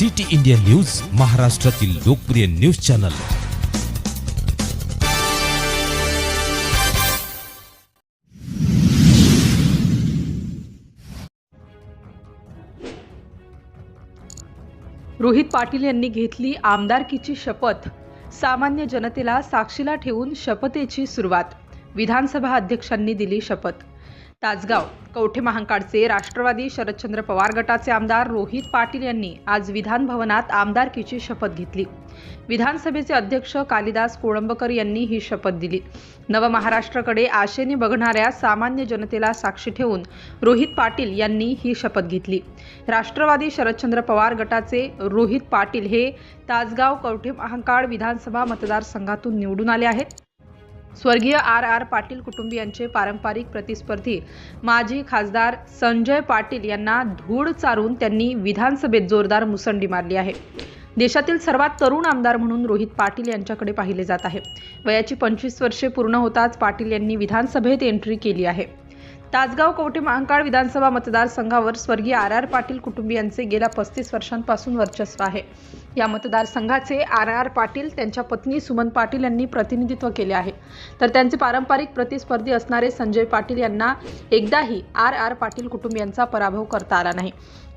City India news महाराष्ट्रातील लोकप्रिय news channel. Rohit Patil यांनी घेतली आमदारकीची शपथ. सामान्य जनतेला साक्षीला ठेवून शपथेची सुरुवात. विधानसभा अध्यक्षांनी दिली शपथ. तासगाव. कवठे महांकाडचे राष्ट्रवादी शरदचंद्र पवार गटाचे आमदार रोहित पाटील यांनी आज विधान भवनात आमदारकीची शपथ घेतली. विधानसभेचे अध्यक्ष कालिदास कोळंबकर यांनी ही शपथ दिली. नवमहाराष्ट्राकडे आशेने बघणाऱ्या सामान्य जनतेला साक्षी ठेवून रोहित पाटील यांनी ही शपथ घेतली. राष्ट्रवादी शरदचंद्र पवार गटाचे रोहित पाटील हे तासगाव कवठे महांकाड विधानसभा मतदारसंघातून निवडून आले आहेत. स्वर्गीय आर आर पाटील कुटुंबियांचे पारंपरिक प्रतिस्पर्धी माजी खासदार संजय पाटील यांना धूळ चारून त्यांनी विधानसभेत जोरदार मुसंडी मारली आहे. देशातील सर्वात तरुण आमदार म्हणून रोहित पाटील यांच्याकडे पाहिले जात आहे. वयाची पंचवीस वर्षे पूर्ण होताच पाटील यांनी विधानसभेत एंट्री केली आहे. तासगाव कवठे महांकाळ विधानसभा मतदारसंघावर स्वर्गीय आर आर पाटील कुटुंबियांचे गेल्या पस्तीस वर्षांपासून वर्चस्व आहे. या मतदारसंघाचे आर आर पाटील त्यांच्या पत्नी सुमन पाटील यांनी प्रतिनिधित्व केले आहे. तर त्यांचे पारंपरिक प्रतिस्पर्धी असणारे संजय पाटील यांना एकदाही आर आर पाटील कुटुंबियांचा पराभव करता आला नाही.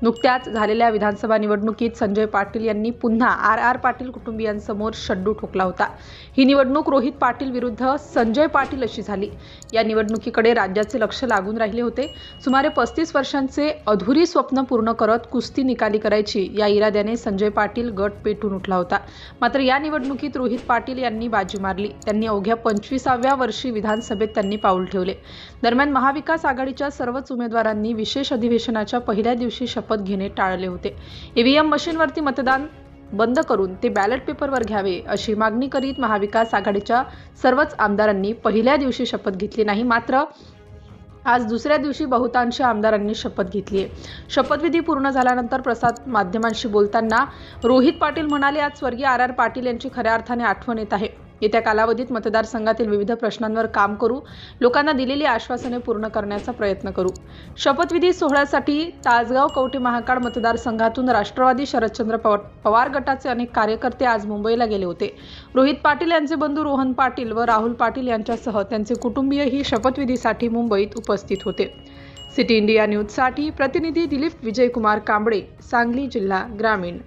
नुकत्याच झालेल्या विधानसभा निवडणुकीत संजय पाटील यांनी पुन्हा आर आर पाटील कुटुंबियांसमोर शड्डू ठोकला होता. ही निवडणूक रोहित पाटील विरुद्ध संजय पाटील अशी झाली. या निवडणुकीकडे राज्याचे लक्ष लागून राहिले होते. सुमारे पस्तीस वर्षांचे अधुरी स्वप्न पूर्ण करत कुस्ती निकाली करायची या इराद्याने संजय पाटील गट पेटून उठला होता. मात्र या निवडणुकीत रोहित पाटील यांनी बाजी मारली. त्यांनी अवघ्या पंचवीसाव्या वर्षी विधानसभेत त्यांनी पाऊल ठेवले. दरम्यान महाविकास आघाडीच्या सर्वच उमेदवारांनी विशेष अधिवेशनाच्या पहिल्या दिवशी शपथ घेणे टाळले होते. ईव्हीएम मशीनवरती मतदान बंद करून ते बॅलेट पेपरवर घ्यावे अशी मागणी करीत महाविकास आघाडीच्या सर्वच आमदारांनी पहिल्या दिवशी शपथ घेतली नाही मात्र आज दुसऱ्या दिवशी बहुतांश आमदारांनी शपथ घेतली आहे. शपथविधी पूर्ण झाल्यानंतर प्रसाद माध्यमांशी बोलताना रोहित पाटील म्हणाले आज स्वर्गीय आर आर पाटील यांची खऱ्या अर्थाने आठवण येत आहे. येत्या कालावधीत मतदारसंघातील विविध प्रश्नांवर काम करू लोकांना दिलेली आश्वासने पूर्ण करण्याचा प्रयत्न करू. शपथविधी सोहळ्यासाठी तासगाव कवठे महाकाळ मतदारसंघातून राष्ट्रवादी शरदचंद्र पवार पवार गटाचे अनेक कार्यकर्ते आज मुंबईला गेले होते. रोहित पाटील यांचे बंधू रोहन पाटील व राहुल पाटील यांच्यासह त्यांचे कुटुंबीयही शपथविधीसाठी मुंबईत उपस्थित होते. सिटी इंडिया न्यूजसाठी प्रतिनिधी दिलीप विजयकुमार कांबळे सांगली जिल्हा ग्रामीण.